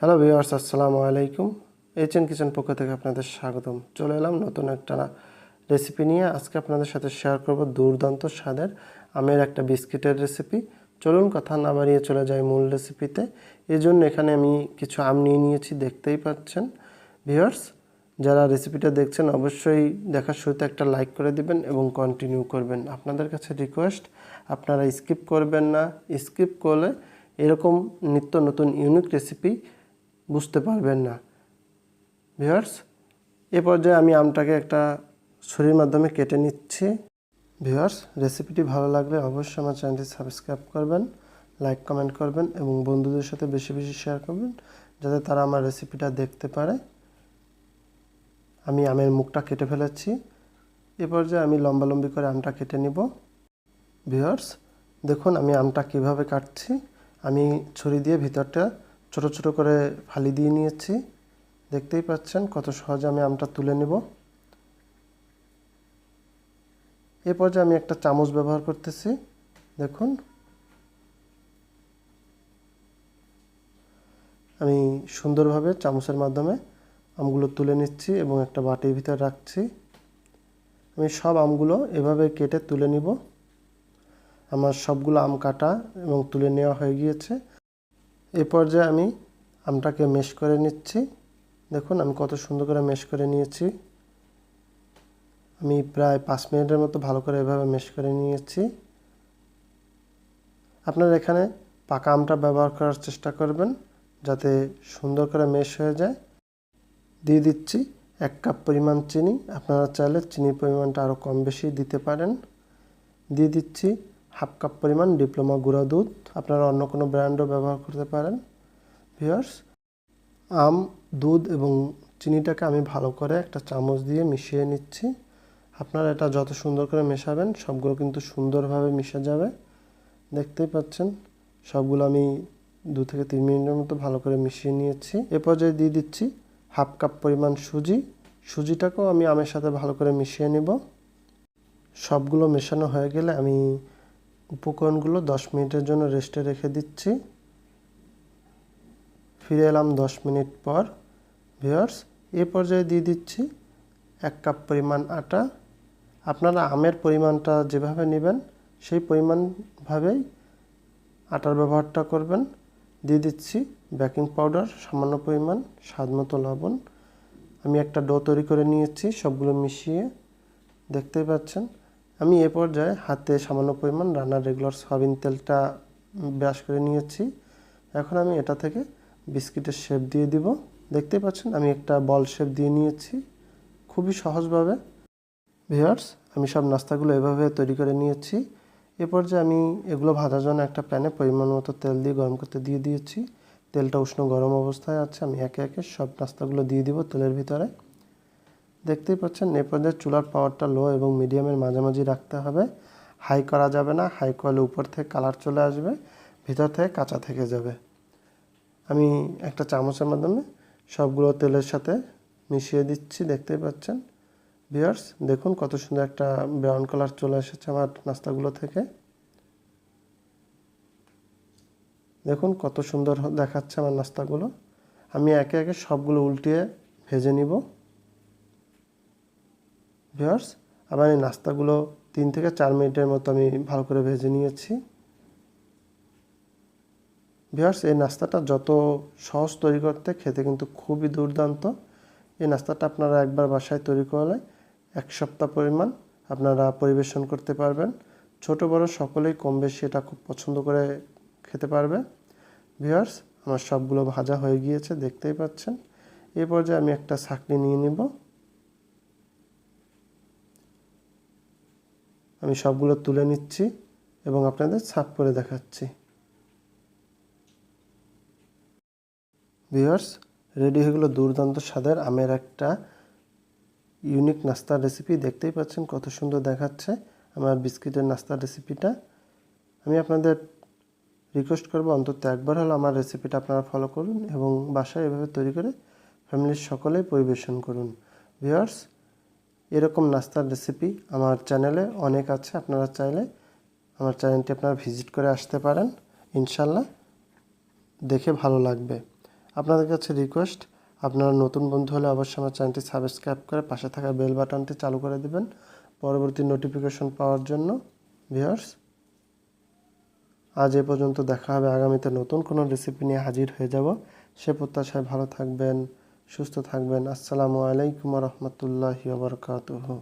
Hello viewers আসসালামু আলাইকুম HN kitchen পক্ষ থেকে আপনাদের স্বাগতম। চলে এলাম নতুন একটা রেসিপি নিয়ে। আজকে আপনাদের সাথে শেয়ার করব দুর্দান্ত স্বাদের আমের একটা বিস্কিটের রেসিপি চলুন কথা না বাড়িয়ে চলে যাই মূল রেসিপিতে এই জন্য এখানে আমি কিছু আম নিয়ে নিয়েছি, দেখতেই পাচ্ছেন। ভিওয়ার্স যারা রেসিপিটা দেখছেন, অবশ্যই দেখার শুরুতে একটা লাইক করে দিবেন এবং কন্টিনিউ করবেন। আপনাদের কাছে রিকোয়েস্ট আপনারা স্কিপ করবেন না। স্কিপ করলে এরকম নিত্য নতুন ইউনিক রেসিপি বুঝতে পারবেন না। ভিউয়ার্স, এ পর্যায়ে আমি আমটাকে একটা ছুরির মাধ্যমে কেটে নিচ্ছি। ভিউয়ার্স, রেসিপিটি ভালো লাগলে অবশ্যই আমার চ্যানেলটি সাবস্ক্রাইব করবেন, লাইক, কমেন্ট করবেন এবং বন্ধুদের সাথে বেশি বেশি শেয়ার করবেন যাতে তারা আমার রেসিপিটা দেখতে পারে। আমি আমের মুখটা কেটে ফেলেছি। এ পর্যায়ে আমি লম্বালম্বি করে আমটা কেটে নিব। ভিউয়ার্স, দেখুন আমি আমটা কীভাবে কাটছি। আমি ছুরি দিয়ে ভিতরটা ছোট ছোট করে ফালি দিয়ে নিয়েছি। দেখতেই পাচ্ছেন কত সহজে আমি আমটা তুলে নেব। এ পর্যায়ে আমি একটা চামচ ব্যবহার করতেছি। দেখুন। আমি সুন্দরভাবে চামচের মাধ্যমে আমগুলো তুলে নিচ্ছি এবং একটা বাটির ভিতরে রাখছি। আমি সব আমগুলো এভাবে কেটে তুলে নিব। আমার সবগুলো আম কাটা এবং তুলে নেওয়া হয়ে গিয়েছে। এ পর্যায়ে আমি আমটাকে মেশ করে নিচ্ছি। দেখুন, আমি কত সুন্দর করে মেশ করে নিয়েছি। আমি প্রায় পাঁচ মিনিটের মতো ভালো করে এভাবে মেশ করে নিয়েছি। আপনারা এখানে পাকা আমটা ব্যবহার করার চেষ্টা করবেন, যাতে সুন্দর করে মেশ হয়ে যায়। দিয়ে দিচ্ছি এক কাপ পরিমাণ চিনি। আপনারা চাইলে চিনির পরিমাণটা আরও কম বেশি দিতে পারেন। দিয়ে দিচ্ছি হাফ কাপ পরিমাণ ডিপ্লোমা গুঁড়া দুধ। আপনারা অন্য কোনো ব্র্যান্ডও ব্যবহার করতে পারেন। ভিওর্স আম, দুধ এবং চিনিটাকে আমি ভালো করে একটা চামচ দিয়ে মিশিয়ে নিচ্ছি। আপনারা এটা যত সুন্দর করে মেশাবেন, সবগুলো কিন্তু সুন্দরভাবে মিশে যাবে। দেখতেই পাচ্ছেন, সবগুলো আমি দু থেকে তিন মিনিটের মতো ভালো করে মিশিয়ে নিয়েছি। এ পর্যায়ে দিয়ে দিচ্ছি হাফ কাপ পরিমাণ সুজি। সুজিটাকেও আমি আমের সাথে ভালো করে মিশিয়ে নেব। সবগুলো মেশানো হয়ে গেলে আমি উপকরণগুলো দশ মিনিটের জন্য রেস্টে রেখে দিচ্ছি। ফিরে এলাম দশ মিনিট পর। ভিওর্স এ পর্যায়ে দিয়ে দিচ্ছি এক কাপ পরিমাণ আটা। আপনারা আমের পরিমাণটা যেভাবে নেবেন, সেই পরিমাণভাবেই আটার ব্যবহারটা করবেন। দিয়ে দিচ্ছি বেকিং পাউডার, সামান্য পরিমাণ, স্বাদ মতো লবণ। আমি একটা ডো তৈরি করে নিয়েছি, সবগুলো মিশিয়ে। দেখতেই পাচ্ছেন আমি এ পর্যায়ে হাতে সামান্য পরিমাণ রান্নার রেগুলার সয়াবিন তেলটা ব্রাশ করে নিয়েছি। এখন আমি এটা থেকে বিস্কিটের শেপ দিয়ে দিব। দেখতেই পাচ্ছেন, আমি একটা বল শেপ দিয়ে নিয়েছি, খুবই সহজভাবে। ভিওয়ার্স আমি সব নাস্তাগুলো এভাবে তৈরি করে নিয়েছি। এ পর্যায়ে আমি এগুলো ভাজার জন্য একটা প্যানে পরিমাণ মতো তেল দিয়ে গরম করতে দিয়ে দিয়েছি। তেলটা উষ্ণ গরম অবস্থায় আছে, আমি একে একে সব নাস্তাগুলো দিয়ে দিব তেলের ভিতরে। দেখতেই পাচ্ছেন পর্যায়ে চুলার পাওয়ারটা লো এবং মিডিয়ামের মাঝামাঝি রাখতে হবে। হাই করা যাবে না হাই করলে উপর থেকে কালার চলে আসবে, ভিতর থেকে কাঁচা থেকে যাবে। আমি একটা চামচের মাধ্যমে সবগুলো তেলের সাথে মিশিয়ে দিচ্ছি, দেখতেই পাচ্ছেন। বিয়ার্স দেখুন কত সুন্দর একটা ব্রাউন কালার চলে এসেছে আমার নাস্তাগুলো থেকে। দেখুন কত সুন্দর দেখাচ্ছে আমার নাস্তাগুলো। আমি একে একে সবগুলো উল্টিয়ে ভেজে নিব। ভিওর্স আবার এই নাস্তাগুলো তিন থেকে চার মিনিটের মতো আমি ভালো করে ভেজে নিয়েছি। ভিওর্স এই নাস্তাটা যত সহজ তৈরি করতে খেতে কিন্তু খুবই দুর্দান্ত। এই নাস্তাটা আপনারা একবার বাসায় তৈরি করলে এক সপ্তাহ পরিমাণ আপনারা পরিবেশন করতে পারবেন। ছোট বড় সকলেই কম বেশি এটা খুব পছন্দ করে খেতে পারবে। ভিওর্স আমার সবগুলো ভাজা হয়ে গিয়েছে, দেখতেই পাচ্ছেন। এই পর্যায়ে আমি একটা ছাকনি নিয়ে নিব। আমি সবগুলো তুলে নিচ্ছি এবং আপনাদের ছাপ করে দেখাচ্ছি। ভিওর্স রেডি হয়ে গেলো দুর্দান্ত স্বাদের আমের একটা ইউনিক নাস্তার রেসিপি। দেখতেই পাচ্ছেন কত সুন্দর দেখাচ্ছে আমার বিস্কিটের নাস্তার রেসিপিটা। আমি আপনাদের রিকোয়েস্ট করব অন্তত একবার হলো আমার রেসিপিটা আপনারা ফলো করুন এবং বাসায় এভাবে তৈরি করে ফ্যামিলির সকলেই পরিবেশন করুন। ভিওর্স এরকম নাস্তার রেসিপি আমার চ্যানেলে অনেক আছে, আপনারা চাইলে আমার চ্যানেলটি আপনারা ভিজিট করে আসতে পারেন, ইনশাল্লাহ দেখে ভালো লাগবে। আপনাদের কাছে রিকোয়েস্ট আপনারা নতুন বন্ধু হলে অবশ্যই আমার চ্যানেলটি সাবস্ক্রাইব করে পাশে থাকা বেল বাটনটি চালু করে দেবেন, পরবর্তী নোটিফিকেশন পাওয়ার জন্য ভিউয়ার্স আজ এ পর্যন্ত দেখা হবে, আগামীতে নতুন কোনো রেসিপি নিয়ে হাজির হয়ে যাব। সে প্রত্যাশায় ভালো থাকবেন। সুস্থ থাকবেন। আসসালামু আলাইকুম রহমতুল্লাহ বারকাতুহু।